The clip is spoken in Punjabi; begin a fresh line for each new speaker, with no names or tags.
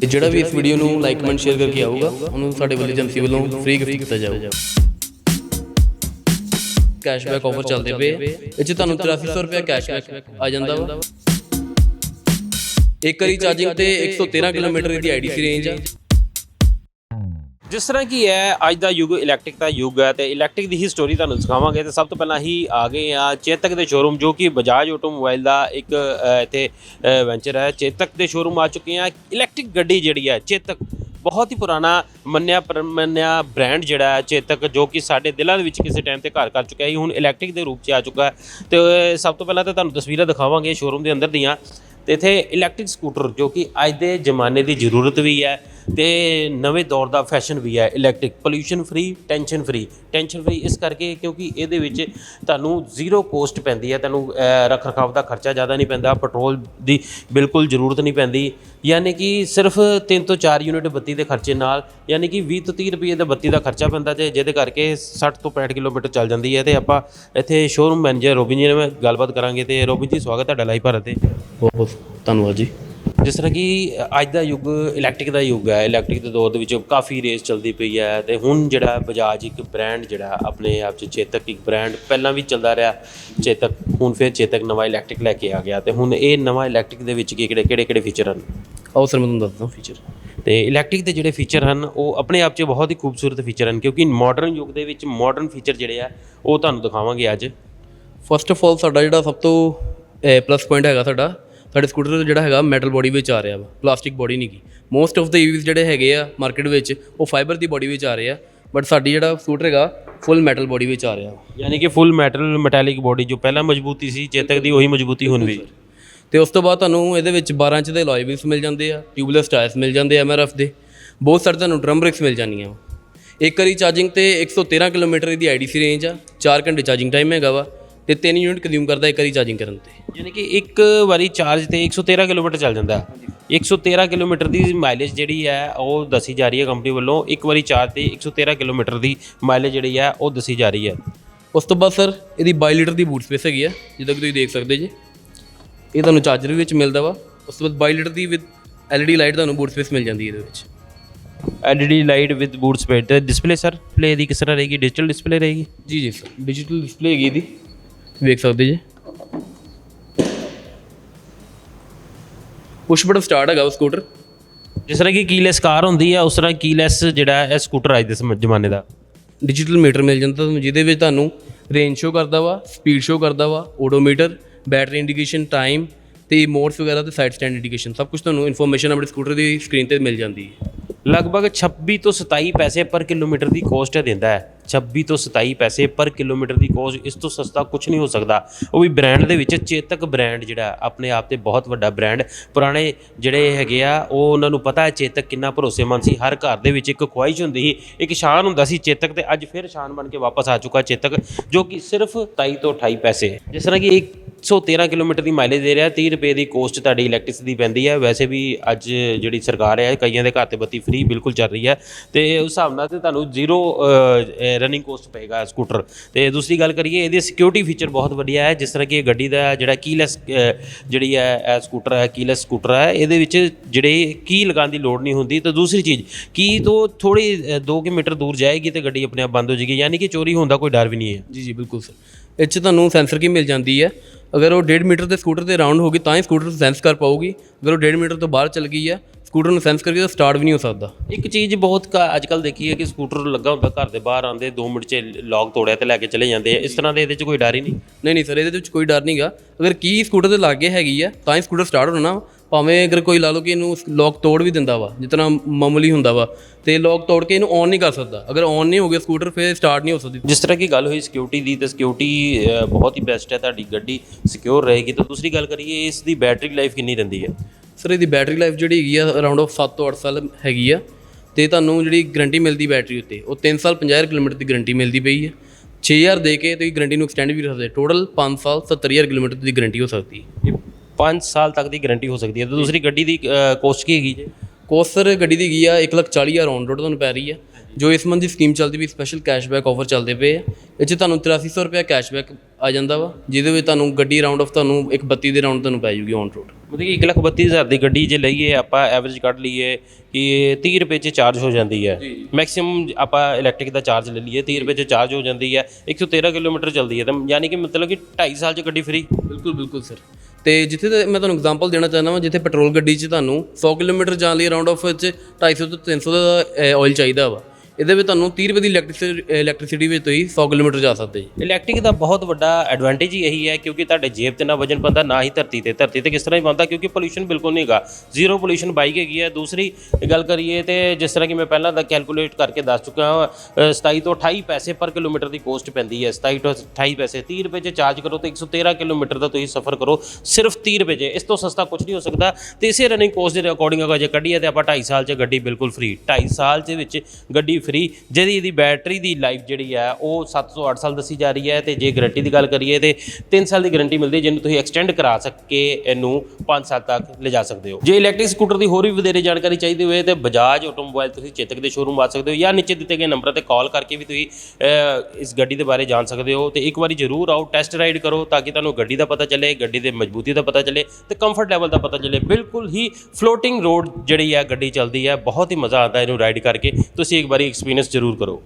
ਤੇ ਜਿਹੜਾ ਵੀ ਇਸ ਵੀਡੀਓ ਨੂੰ ਲਾਈਕ ਕਮੈਂਟ ਸ਼ੇਅਰ ਕਰਕੇ ਆਊਗਾ ਉਹਨੂੰ ਸਾਡੇ ਵੱਲੋਂ ਏਜੰਸੀ ਵੱਲੋਂ ਫ੍ਰੀ ਗਿਫਟ ਕੀਤਾ ਜਾਊਗਾ। ਕੈਸ਼ਬੈਕ ਆਫਰ ਚੱਲਦੇ ਪਏ। ਇਹ 'ਚ ਤੁਹਾਨੂੰ 8300 ਰੁਪਏ ਕੈਸ਼ਬੈਕ ਆ ਜਾਂਦਾ ਵਾ। ਇੱਕ ਵਾਰੀ ਚਾਰਜਿੰਗ ਤੇ 113 ਕਿਲੋਮੀਟਰ ਦੀ ਆਈਡੀਸੀ ਰੇਂਜ ਆ।
ਜਿਸ ਤਰ੍ਹਾਂ ਕੀ ਹੈ ਅੱਜ ਦਾ ਯੁੱਗ ਇਲੈਕਟ੍ਰਿਕ ਦਾ ਯੁੱਗ ਹੈ ਤੇ ਇਲੈਕਟ੍ਰਿਕ ਦੀ ਹੀ ਸਟੋਰੀ ਤੁਹਾਨੂੰ ਦਿਖਾਵਾਂਗੇ ਤੇ ਸਭ ਤੋਂ ਪਹਿਲਾਂ ਹੀ ਆ ਗਏ ਆ ਚੇਤਕ ਦੇ ਸ਼ੋਰੂਮ ਜੋ ਕਿ ਬਜਾਜ ਆਟੋਮੋਬਾਈਲ ਦਾ ਇੱਕ ਇੱਥੇ ਵੈਂਚਰ ਹੈ। ਚੇਤਕ ਦੇ ਸ਼ੋਰੂਮ ਆ ਚੁੱਕੇ ਆ। ਇਲੈਕਟ੍ਰਿਕ ਗੱਡੀ ਜਿਹੜੀ ਹੈ, ਚੇਤਕ ਬਹੁਤ ਹੀ ਪੁਰਾਣਾ ਮੰਨਿਆ ਪਰਮੰਨਿਆ ਬ੍ਰਾਂਡ ਜਿਹੜਾ ਹੈ ਚੇਤਕ, ਜੋ ਕਿ ਸਾਡੇ ਦਿਲਾਂ ਦੇ ਵਿੱਚ ਕਿਸੇ ਟਾਈਮ ਤੇ ਘਰ ਕਰ ਚੁੱਕਿਆ ਹੈ ਹੁਣ ਇਲੈਕਟ੍ਰਿਕ ਦੇ ਰੂਪ 'ਚ ਆ ਚੁੱਕਾ ਹੈ। ਤੇ ਸਭ ਤੋਂ ਪਹਿਲਾਂ ਤਾਂ ਤੁਹਾਨੂੰ ਤਸਵੀਰਾਂ ਦਿਖਾਵਾਂਗੇ ਸ਼ੋਰੂਮ ਦੇ ਅੰਦਰ ਦੀਆਂ। ਤੇ ਇੱਥੇ ਇਲੈਕਟ੍ਰਿਕ ਸਕੂਟਰ ਜੋ ਕਿ ਅੱਜ ਦੇ ਜ਼ਮਾਨੇ ਦੀ ਜ਼ਰੂਰਤ ਵੀ ਹੈ। ਤੇ ਨਵੇਂ ਦੌਰ ਦਾ ਫੈਸ਼ਨ ਵੀ ਹੈ electric pollution free tension free tension free ਇਸ ਕਰਕੇ ਕਿਉਂਕਿ ਇਹਦੇ ਵਿੱਚ ਤੁਹਾਨੂੰ ਜ਼ੀਰੋ ਕੋਸਟ ਪੈਂਦੀ ਹੈ, ਤੁਹਾਨੂੰ ਰੱਖ ਰਖਾਵ ਦਾ ਖਰਚਾ ਜ਼ਿਆਦਾ ਨਹੀਂ ਪੈਂਦਾ ਪੈਟਰੋਲ ਦੀ ਬਿਲਕੁਲ ਜ਼ਰੂਰਤ ਨਹੀਂ ਪੈਂਦੀ। ਯਾਨੀ ਕਿ ਸਿਰਫ 3 ਤੋਂ 4 ਯੂਨਿਟ ਬੱਤੀ ਦੇ ਖਰਚੇ ਨਾਲ, ਯਾਨੀ ਕਿ 20 ਤੋਂ 30 ਰੁਪਏ ਦਾ ਬੱਤੀ ਦਾ ਖਰਚਾ ਪੈਂਦਾ ਤੇ ਜਿਹਦੇ ਕਰਕੇ 60 ਤੋਂ 65 ਕਿਲੋਮੀਟਰ ਚੱਲ ਜਾਂਦੀ ਹੈ ਤੇ ਆਪਾਂ ਇੱਥੇ ਸ਼ੋਰੂਮ ਮੈਨੇਜਰ ਰੋਬਿਨ ਜੀ ਨਾਲ ਗੱਲਬਾਤ ਕਰਾਂਗੇ ਤੇ ਰੋਬਿਨ ਜੀ, ਸਵਾਗਤ ਹੈ ਤੁਹਾਡਾ ਲਾਈਵ ਭਾਰਤ ਤੇ।
ਬਹੁਤ ਬਹੁਤ ਧੰਨਵਾਦ ਜੀ।
ਜਿਸ ਤਰ੍ਹਾਂ ਕਿ ਅੱਜ ਦਾ ਯੁੱਗ ਇਲੈਕਟ੍ਰਿਕ ਦਾ ਯੁੱਗ ਹੈ। ਇਲੈਕਟ੍ਰਿਕ ਦੇ ਦੌਰ ਦੇ ਵਿੱਚ ਕਾਫੀ ਰੇਸ ਚੱਲਦੀ ਪਈ ਹੈ ਤੇ ਹੁਣ ਜਿਹੜਾ ਬਜਾਜ ਇੱਕ ਬ੍ਰਾਂਡ ਜਿਹੜਾ ਆਪਣੇ ਆਪ 'ਚ ਚੇਤਕ ਇੱਕ ਬ੍ਰਾਂਡ ਪਹਿਲਾਂ ਵੀ ਚੱਲਦਾ ਰਿਹਾ। ਚੇਤਕ ਹੁਣ ਫਿਰ ਚੇਤਕ ਨਵਾਂ ਇਲੈਕਟ੍ਰਿਕ ਲੈ ਕੇ ਆ ਗਿਆ ਤੇ ਹੁਣ ਇਹ ਨਵਾਂ ਇਲੈਕਟ੍ਰਿਕ ਦੇ ਵਿੱਚ ਕੀ ਕਿਹੜੇ ਕਿਹੜੇ ਕਿਹੜੇ ਫੀਚਰ ਹਨ?
ਆਓ ਸਰ ਮੈਂ ਤੁਹਾਨੂੰ ਦੱਸਦਾ ਫੀਚਰ
ਤੇ ਇਲੈਕਟ੍ਰਿਕ ਦੇ ਜਿਹੜੇ ਫੀਚਰ ਹਨ ਉਹ ਆਪਣੇ ਆਪ 'ਚ ਬਹੁਤ ਹੀ ਖੂਬਸੂਰਤ ਫੀਚਰ ਹਨ ਕਿਉਂਕਿ ਮਾਡਰਨ ਯੁੱਗ ਦੇ ਵਿੱਚ ਮਾਡਰਨ ਫੀਚਰ ਜਿਹੜੇ ਆ ਉਹ ਤੁਹਾਨੂੰ ਦਿਖਾਵਾਂਗੇ ਅੱਜ।
ਫਸਟ ਆਫ ਆਲ ਸਾਡਾ ਜਿਹੜਾ ਸਭ ਤੋਂ ਪਲੱਸ ਪੁਆਇੰਟ ਹੈਗਾ ਸਾਡਾ ਸਾਡੇ ਸਕੂਟਰ ਜਿਹੜਾ ਹੈਗਾ ਮੈਟਲ ਬੋਡੀ ਵਿੱਚ ਆ ਰਿਹਾ ਵਾ ਪਲਾਸਟਿਕ ਬੋਡੀ ਨਹੀਂ ਗੀ। ਮੋਸਟ ਆਫ ਦਾ ਈਵੀਜ਼ ਜਿਹੜੇ ਹੈਗੇ ਆ ਮਾਰਕੀਟ ਵਿੱਚ ਉਹ ਫਾਈਬਰ ਦੀ ਬੋਡੀ ਵਿੱਚ ਆ ਰਹੇ ਆ ਬਟ ਸਾਡੀ ਜਿਹੜਾ ਸਕੂਟਰ ਹੈਗਾ ਫੁੱਲ ਮੈਟਲ ਬੋਡੀ ਵਿੱਚ ਆ ਰਿਹਾ
ਯਾਨੀ ਕਿ ਫੁੱਲ ਮੈਟਲ ਮੈਟੈਲਿਕ ਬੋਡੀ ਜੋ ਪਹਿਲਾਂ ਮਜ਼ਬੂਤੀ ਸੀ ਚੇਤਕ ਦੀ ਉਹੀ ਮਜ਼ਬੂਤੀ ਹੁਣ ਵੀ
ਤੇ ਉਸ ਤੋਂ ਬਾਅਦ ਤੁਹਾਨੂੰ ਇਹਦੇ ਵਿੱਚ 12 ਇੰਚ ਦੇ ਅਲੋਏ ਵੀਲਸ ਮਿਲ ਜਾਂਦੇ ਆ ਟਿਊਬਲੈਸ ਟਾਇਰਸ ਮਿਲ ਜਾਂਦੇ ਆ ਐਮਆਰਐਫ ਦੇ। ਬਹੁਤ ਸਾਰੇ ਤੁਹਾਨੂੰ ਡਰਮ ਬ੍ਰੇਕਸ ਮਿਲ ਜਾਂਦੀਆਂ ਵਾ। ਇੱਕ ਵਾਰੀ ਚਾਰਜਿੰਗ ਤੇ 113 ਕਿਲੋਮੀਟਰ ਦੀ ਆਈਡੀਸੀ ਰੇਂਜ ਆ 4 ਘੰਟੇ ਚਾਰਜਿੰਗ ਟਾਈਮ ਹੈਗਾ ਵਾ। ਤੇ 3 ਯੂਨਿਟ ਕੰਜ਼ਿਊਮ ਕਰਦਾ ਇੱਕ ਵਾਰੀ ਚਾਰਜਿੰਗ ਕਰਨ ਤੇ।
ਯਾਨੀ ਕਿ ਇੱਕ ਵਾਰੀ ਚਾਰਜ ਤੇ 113 ਕਿਲੋਮੀਟਰ ਚੱਲ ਜਾਂਦਾ। ਹੈ 113 ਕਿਲੋਮੀਟਰ ਦੀ ਮਾਈਲੇਜ ਜਿਹੜੀ ਹੈ ਉਹ ਦੱਸੀ ਜਾ ਰਹੀ ਹੈ ਕੰਪਨੀ ਵੱਲੋਂ। ਇੱਕ ਵਾਰੀ ਚਾਰਜ ਤੇ 113 ਕਿਲੋਮੀਟਰ ਦੀ ਮਾਈਲੇਜ ਜਿਹੜੀ ਹੈ ਉਹ ਦੱਸੀ ਜਾ ਰਹੀ ਹੈ।
ਉਸ ਤੋਂ ਬਾਅਦ ਸਰ ਇਹਦੀ 22 ਲੀਟਰ ਦੀ ਬੂਟ ਸਪੇਸ ਹੈਗੀ ਆ ਜਿੱਦਾਂ ਕਿ ਤੁਸੀਂ ਦੇਖ ਸਕਦੇ ਜੀ। ਇਹ ਤੁਹਾਨੂੰ ਚਾਰਜਰ ਵਿੱਚ ਮਿਲਦਾ ਵਾ। ਉਸ ਤੋਂ ਬਾਅਦ 22 ਲੀਟਰ ਦੀ ਵਿਦ ਐਲਈਡੀ ਲਾਈਟ ਤੁਹਾਨੂੰ ਬੂਟ ਸਪੇਸ ਮਿਲ ਜਾਂਦੀ ਹੈ ਇਹਦੇ ਵਿੱਚ।
LED light with boot space ਤੇ ਡਿਸਪਲੇ ਸਰ ਪਲੇ ਦੀ ਕਿਸ ਤਰ੍ਹਾਂ ਰਹੇਗੀ? ਡਿਜੀਟਲ ਡਿਸਪਲੇ ਰਹੇਗੀ?
ਜੀ ਜੀ ਸਰ ਡਿਜੀਟਲ ਡਿਸਪਲੇ ਹੈਗੀ ਇਹਦੀ। ਵੇਖ ਸਕਦੇ ਜੀ। ਪੁਸ਼ ਬਟਨ ਸਟਾਰਟ ਹੈਗਾ ਉਹ ਸਕੂਟਰ
ਜਿਸ ਤਰ੍ਹਾਂ ਕਿ ਕੀਲੈਸ ਕਾਰ ਹੁੰਦੀ ਹੈ ਉਸ ਤਰ੍ਹਾਂ ਕੀਲੈਸ ਜਿਹੜਾ ਹੈ ਸਕੂਟਰ ਅੱਜ ਦੇ ਜ਼ਮਾਨੇ ਦਾ।
ਡਿਜੀਟਲ ਮੀਟਰ ਮਿਲ ਜਾਂਦਾ ਤੁਹਾਨੂੰ ਜਿਹਦੇ ਵਿੱਚ ਤੁਹਾਨੂੰ ਰੇਂਜ ਸ਼ੋ ਕਰਦਾ ਵਾ ਸਪੀਡ ਸ਼ੋ ਕਰਦਾ ਵਾ ਓਡੋਮੀਟਰ ਬੈਟਰੀ ਇੰਡੀਕੇਸ਼ਨ ਟਾਈਮ ਤੇ ਮੋਡਸ ਵਗੈਰਾ ਤੇ ਸਾਈਡ ਸਟੈਂਡ ਇੰਡੀਕੇਸ਼ਨ ਸਭ ਕੁਝ ਤੁਹਾਨੂੰ ਇਨਫੋਰਮੇਸ਼ਨ ਆਪਣੇ ਸਕੂਟਰ ਦੀ ਸਕਰੀਨ ਤੇ ਮਿਲ ਜਾਂਦੀ ਹੈ।
ਲਗਭਗ 26 ਤੋਂ 27 ਪੈਸੇ ਪਰ ਕਿਲੋਮੀਟਰ ਦੀ ਕੋਸਟ ਦਿੰਦਾ ਹੈ। 26 ਤੋਂ 27 ਪੈਸੇ ਪਰ ਕਿਲੋਮੀਟਰ ਦੀ ਕੋਸਟ ਇਸ ਤੋਂ ਸਸਤਾ ਕੁਝ ਨਹੀਂ ਹੋ ਸਕਦਾ। ਉਹ ਵੀ ਬ੍ਰਾਂਡ ਦੇ ਵਿੱਚ ਚੇਤਕ ਬ੍ਰਾਂਡ ਜਿਹੜਾ ਆਪਣੇ ਆਪ ਤੇ ਬਹੁਤ ਵੱਡਾ ਬ੍ਰਾਂਡ ਪੁਰਾਣੇ ਜਿਹੜੇ ਹੈਗੇ ਆ, ਉਹ ਉਹਨਾਂ ਨੂੰ ਪਤਾ ਹੈ ਚੇਤਕ ਕਿੰਨਾ ਭਰੋਸੇਮੰਦ ਸੀ। ਹਰ ਘਰ ਦੇ ਵਿੱਚ ਇੱਕ ਖੁਆਇਸ਼ ਹੁੰਦੀ ਸੀ, ਇੱਕ ਸ਼ਾਨ ਹੁੰਦਾ ਸੀ ਚੇਤਕ ਤੇ ਅੱਜ ਫਿਰ ਸ਼ਾਨ ਬਣ ਕੇ ਵਾਪਸ ਆ ਚੁੱਕਾ ਚੇਤਕ, ਜੋ ਕਿ ਸਿਰਫ 27 ਤੋਂ 28 ਪੈਸੇ। ਜਿਸ ਤਰ੍ਹਾਂ ਕਿ 113 ਕਿਲੋਮੀਟਰ ਦੀ ਮਾਈਲੇਜ ਦੇ ਰਿਹਾ 30 ਰੁਪਏ ਦੀ ਕੋਸਟ ਤੁਹਾਡੀ ਇਲੈਕਟ੍ਰਿਸਿਟੀ ਦੀ ਪੈਂਦੀ ਹੈ। ਵੈਸੇ ਵੀ ਅੱਜ ਜਿਹੜੀ ਸਰਕਾਰ ਹੈ, ਕਈਆਂ ਦੇ ਘਰ ਤੇ ਬੱਤੀ ਫ੍ਰੀ ਬਿਲਕੁਲ ਚੱਲ ਰਹੀ ਹੈ। ਤੇ ਉਸ ਹਿਸਾਬ ਨਾਲ ਤੇ ਤੁਹਾਨੂੰ ਜ਼ੀਰੋ ਰਨਿੰਗ ਕੋਸਟ ਪਏਗਾ ਸਕੂਟਰ ਤੇ ਦੂਸਰੀ ਗੱਲ ਕਰੀਏ, ਇਹਦੀ ਸਿਕਿਉਰਿਟੀ ਫੀਚਰ ਬਹੁਤ ਵਧੀਆ ਹੈ। ਜਿਸ ਤਰ੍ਹਾਂ ਕਿ ਇਹ ਗੱਡੀ ਦਾ ਜਿਹੜਾ ਕੀਲੈਸ ਜਿਹੜੀ ਹੈ ਸਕੂਟਰ ਹੈ ਕੀਲੈਸ ਸਕੂਟਰ ਹੈ, ਇਹਦੇ ਵਿੱਚ ਜਿਹੜੇ ਕੀ ਲਗਾਉਣ ਦੀ ਲੋੜ ਨਹੀਂ ਹੁੰਦੀ। ਤੇ ਦੂਸਰੀ ਚੀਜ਼ ਕੀ ਤੋਂ ਥੋੜੀ 2 ਕਿਲੋਮੀਟਰ ਦੂਰ ਜਾਏਗੀ ਤੇ ਗੱਡੀ ਆਪਣੇ ਆਪ ਬੰਦ ਹੋ ਜਾਏਗੀ। ਯਾਨੀ ਕਿ ਚੋਰੀ ਹੋਣ ਦਾ ਕੋਈ ਡਰ ਵੀ ਨਹੀਂ ਹੈ।
ਜੀ ਜੀ, ਬਿਲਕੁਲ, ਸਰ। ਇਹ 'ਚ ਤੁਹਾਨੂੰ ਸੈਂਸਰ ਕੀ ਮਿਲ ਜਾਂਦੀ ਹੈ। ਅਗਰ ਉਹ 1.5 ਮੀਟਰ ਦੇ ਸਕੂਟਰ ਤੇ ਰਾਉਂਡ ਹੋਗੀ ਤਾਂ ਹੀ ਸਕੂਟਰ ਸੈਂਸ ਕਰ ਪਾਊਗੀ। ਅਗਰ ਉਹ 1.5 ਮੀਟਰ ਤੋਂ ਬਾਹਰ ਚਲ ਗਈ ਹੈ ਸਕੂਟਰ ਨੂੰ ਸੈਂਸ ਕਰਕੇ ਤਾਂ ਸਟਾਰਟ ਵੀ ਨਹੀਂ ਹੋ ਸਕਦਾ।
ਇੱਕ ਚੀਜ਼ ਬਹੁਤ ਅੱਜ ਕੱਲ ਦੇਖੀ ਹੈ ਕਿ ਸਕੂਟਰ ਲੱਗਾ ਹੁੰਦਾ ਘਰ ਦੇ ਬਾਹਰ ਆਉਂਦੇ 2 ਮਿੰਟ 'ਚ ਲੌਕ ਤੋੜਿਆ ਤੇ ਲੈ ਕੇ ਚਲੇ ਜਾਂਦੇ ਆ। ਇਸ ਤਰ੍ਹਾਂ ਦੇ ਇਹਦੇ 'ਚ ਕੋਈ ਡਰ ਹੀ ਨਹੀਂ?
ਨਹੀਂ ਨਹੀਂ ਸਰ ਇਹਦੇ ਵਿੱਚ ਕੋਈ ਡਰ ਨਹੀਂਗਾ ਅਗਰ ਕੀ ਸਕੂਟਰ ਦੇ ਲਾਗੇ ਹੈਗੀ ਆ ਤਾਂ ਹੀ ਸਕੂਟਰ ਸਟਾਰਟ ਹੋਣਾ। ਭਾਵੇਂ ਅਗਰ ਕੋਈ ਲਾ ਲਓ ਕਿ ਇਹਨੂੰ ਲੌਕ ਤੋੜ ਵੀ ਦਿੰਦਾ ਵਾ ਜਿਤਨਾ ਮਾਮੂਲੀ ਹੁੰਦਾ ਵਾ ਤੇ ਲੌਕ ਤੋੜ ਕੇ ਇਹਨੂੰ ਔਨ ਨਹੀਂ ਕਰ ਸਕਦਾ। ਅਗਰ ਔਨ ਨਹੀਂ ਹੋ ਗਿਆ ਸਕੂਟਰ ਫਿਰ ਸਟਾਰਟ ਨਹੀਂ ਹੋ ਸਕਦੀ।
ਜਿਸ ਤਰ੍ਹਾਂ ਕੀ ਗੱਲ ਹੋਈ ਸਿਕਿਉਰਿਟੀ ਦੀ ਤੇ ਸਿਕਿਉਰਿਟੀ ਬਹੁਤ ਹੀ ਬੈਸਟ ਹੈ ਤੁਹਾਡੀ ਗੱਡੀ ਸਿਕਿਉਰ ਰਹੇਗੀ। ਤਾਂ ਦੂਸਰੀ ਗੱਲ ਕਰੀਏ ਇਸ ਦੀ ਬੈਟਰੀ ਲਾਈਫ ਕਿੰਨੀ ਰਹਿੰਦੀ ਹੈ?
ਸਰ ਇਹਦੀ ਬੈਟਰੀ ਲਾਈਫ ਜਿਹੜੀ ਹੈਗੀ ਆ ਅਰਾਊਂਡ ਆਫ 7 ਤੋਂ 8 ਸਾਲ ਹੈਗੀ ਆ। ਤੇ ਤੁਹਾਨੂੰ ਜਿਹੜੀ ਗਾਰੰਟੀ ਮਿਲਦੀ ਬੈਟਰੀ ਉੱਤੇ ਉਹ 3 ਸਾਲ 50000 ਕਿਲੋਮੀਟਰ ਦੀ ਗਾਰੰਟੀ ਮਿਲਦੀ ਪਈ ਹੈ 6000 ਦੇ ਕੇ ਤੁਸੀਂ ਗਾਰੰਟੀ ਨੂੰ ਐਕਸਟੈਂਡ ਵੀ ਕਰ ਸਕਦੇ ਟੋਟਲ 5 ਸਾਲ 70000 ਕਿਲੋਮੀਟਰ ਦੀ ਗਾਰੰਟੀ ਹੋ ਸਕਦੀ ਹੈ।
5 ਸਾਲ ਤੱਕ ਦੀ ਗਾਰੰਟੀ ਹੋ ਸਕਦੀ ਹੈ। ਤੇ ਦੂਸਰੀ ਗੱਡੀ ਦੀ ਕੋਸਟ ਕੀ ਹੈਗੀ ਜੀ?
ਕੋਸਟ ਸਰ ਗੱਡੀ ਦੀ ਹੈਗੀ ਆ 140000 ਔਨ ਰੋਡ ਤੁਹਾਨੂੰ ਪੈ ਰਹੀ ਆ। ਜੋ ਇਸ ਮੰਥ ਦੀ ਸਕੀਮ ਚੱਲਦੀ ਵੀ ਸਪੈਸ਼ਲ ਕੈਸ਼ਬੈਕ ਆਫਰ ਚੱਲਦੇ ਪਏ ਆ। ਇਹ 'ਚ ਤੁਹਾਨੂੰ 8300 ਰੁਪਏ ਕੈਸ਼ਬੈਕ ਆ ਜਾਂਦਾ ਵਾ ਜਿਹਦੇ ਵਿੱਚ ਤੁਹਾਨੂੰ ਗੱਡੀ ਰਾਉਂਡ ਆਫ ਤੁਹਾਨੂੰ ਇੱਕ 32 ਦੇ ਰਾਉਂਡ ਤੁਹਾਨੂੰ ਪੈ ਜੂਗੀ ਔਨ ਰੋਡ
ਮਤਲਬ ਕਿ 132000 ਦੀ ਗੱਡੀ ਜੇ ਲਈਏ ਆਪਾਂ ਐਵਰੇਜ ਕੱਢ ਲਈਏ ਕਿ 30 ਰੁਪਏ 'ਚ ਚਾਰਜ ਹੋ ਜਾਂਦੀ ਹੈ। ਮੈਕਸਿਮਮ ਆਪਾਂ ਇਲੈਕਟ੍ਰਿਕ ਦਾ ਚਾਰਜ ਲੈ ਲਈਏ 30 ਰੁਪਏ 'ਚ ਚਾਰਜ ਹੋ ਜਾਂਦੀ ਹੈ। 113 ਕਿਲੋਮੀਟਰ ਚੱਲਦੀ ਹੈ। ਤਾਂ ਯਾਨੀ ਕਿ ਮਤਲਬ ਕਿ 2.5 ਸਾਲ 'ਚ ਗੱਡੀ ਫ੍ਰੀ
ਬਿਲਕੁਲ ਬਿਲਕੁਲ ਸਰ। ਤੇ ਜਿੱਥੇ ਤੇ ਮੈਂ ਤੁਹਾਨੂੰ ਐਗਜ਼ਾਮਪਲ ਦੇਣਾ ਚਾਹੁੰਦਾ ਵਾਂ, ਜਿੱਥੇ ਪੈਟਰੋਲ ਗੱਡੀ 'ਚ ਤੁਹਾਨੂੰ 100 ਕਿਲੋਮੀਟਰ ਜਾਣ ਲਈ ਅਰਾਊਂਡ ਆਫ 'ਚ 250 ਤੋਂ 300 ਦਾ ਆਇਲ ਚਾਹੀਦਾ ਵਾ। ਇਹਦੇ ਵਿੱਚ ਤੁਹਾਨੂੰ 30 ਰੁਪਏ ਦੀ ਇਲੈਕਟ੍ਰਿਸਿਟੀ ਇਲੈਕਟ੍ਰਿਸਿਟੀ ਵਿੱਚ ਤੁਸੀਂ 100 ਕਿਲੋਮੀਟਰ ਜਾ ਸਕਦੇ ਜੀ।
ਇਲੈਕਟ੍ਰਿਕ ਦਾ ਬਹੁਤ ਵੱਡਾ ਐਡਵਾਂਟੇਜ ਹੀ ਇਹੀ ਹੈ ਕਿਉਂਕਿ ਤੁਹਾਡੇ ਜੇਬ ਤੇ ਨਾ ਵਜਨ ਪੈਂਦਾ ਨਾ ਹੀ ਧਰਤੀ ਤੇ। ਧਰਤੀ ਤੇ ਕਿਸ ਤਰ੍ਹਾਂ ਹੀ ਪੈਂਦਾ ਕਿਉਂਕਿ ਪੋਲੂਸ਼ਨ ਬਿਲਕੁਲ ਨਹੀਂ ਹੈਗਾ। ਜ਼ੀਰੋ ਪੋਲੂਸ਼ਨ ਬਾਈਕ ਹੈਗੀ ਹੈ। ਦੂਸਰੀ ਗੱਲ ਕਰੀਏ ਤੇ ਜਿਸ ਤਰ੍ਹਾਂ ਕਿ ਮੈਂ ਪਹਿਲਾਂ ਦਾ ਕੈਲਕੂਲੇਟ ਕਰਕੇ ਦੱਸ ਚੁੱਕਾ ਹਾਂ ਅ, 27 ਤੋਂ 28 ਪੈਸੇ ਪਰ ਕਿਲੋਮੀਟਰ ਦੀ ਕੋਸਟ ਪੈਂਦੀ ਹੈ। 27 ਤੋਂ 28 ਪੈਸੇ 30 ਰੁਪਏ 'ਚ ਚਾਰਜ ਕਰੋ ਤੇ 113 ਕਿਲੋਮੀਟਰ ਦਾ ਤੁਸੀਂ ਸਫ਼ਰ ਕਰੋ। ਸਿਰਫ 30 ਰੁਪਏ 'ਚ। ਇਸ ਤੋਂ ਸਸਤਾ ਕੁਝ ਨਹੀਂ ਹੋ ਸਕਦਾ। ਤੇ ਇਸੇ ਰਨਿੰਗ ਕੋਸਟ ਦੇ ਅਕੋਰਡਿੰਗ ਅਗਰ ਜੇ ਕੱਢੀਏ ਤੇ ਆਪਾਂ 2.5 ਸਾਲ 'ਚ ਗੱਡੀ ਬਿਲਕੁਲ ਫ੍ਰੀ 2.5 ਸਾਲ 'ਚ ਵਿੱਚ ਗੱਡੀ ਫ੍ਰੀ ਜਿਹਦੀ ਇਹਦੀ ਬੈਟਰੀ ਦੀ ਲਾਈਫ ਜਿਹੜੀ ਹੈ ਉਹ 7 ਤੋਂ 8 ਸਾਲ ਦੱਸੀ ਜਾ ਰਹੀ ਹੈ ਤੇ ਜੇ ਗਾਰੰਟੀ ਦੀ ਗੱਲ ਕਰੀਏ ਤੇ 3 ਸਾਲ ਦੀ ਗਾਰੰਟੀ ਮਿਲਦੀ ਹੈ, ਜਿਹਨੂੰ ਤੁਸੀਂ ਐਕਸਟੈਂਡ ਕਰਾ ਸਕੇ ਇਹਨੂੰ 5 ਸਾਲ ਤੱਕ ਲਿਜਾ ਸਕਦੇ ਹੋ। ਜੇ ਇਲੈਕਟ੍ਰਿਕ ਸਕੂਟਰ ਦੀ ਹੋਰ ਵੀ ਵਧੇਰੇ ਜਾਣਕਾਰੀ ਚਾਹੀਦੀ ਹੋਵੇ ਤੇ ਬਜਾਜ ਆਟੋਮੋਬਾਈਲ ਤੁਸੀਂ ਚੇਤਕ ਦੇ ਸ਼ੋਰੂਮ ਆ ਸਕਦੇ ਹੋ ਜਾਂ ਨੀਚੇ ਦਿੱਤੇ ਗਏ ਨੰਬਰਾਂ ਤੇ ਕਾਲ ਕਰਕੇ ਵੀ ਤੁਸੀਂ ਇਸ ਗੱਡੀ ਦੇ ਬਾਰੇ ਜਾਣ ਸਕਦੇ ਹੋ ਤੇ ਇੱਕ ਵਾਰੀ ਜ਼ਰੂਰ ਆਓ ਟੈਸਟ ਰਾਈਡ ਕਰੋ ਤਾਂ ਕਿ ਤੁਹਾਨੂੰ ਗੱਡੀ ਦਾ ਪਤਾ ਚੱਲੇ, ਗੱਡੀ ਦੇ ਮਜ਼ਬੂਤੀ ਦਾ ਪਤਾ ਚੱਲੇ ਤੇ ਕੰਫਰਟ ਲੈਵਲ ਦਾ ਪਤਾ ਚੱਲੇ। ਬਿਲਕੁਲ ਹੀ ਫਲੋਟਿੰਗ ਰੋਡ ਜਿਹੜੀ ਹੈ ਗੱਡੀ ਚੱਲਦੀ ਹੈ ਬਹੁਤ ਹੀ ਮਜ਼ਾ ਆਉਂਦਾ ਇਹਨੂੰ ਰਾਈਡ ਕਰਕੇ। ਤੁਸੀਂ ਇੱਕ ਵਾਰੀ ਐਕਸਪੀਰੀਅੰਸ ਜ਼ਰੂਰ ਕਰੋ।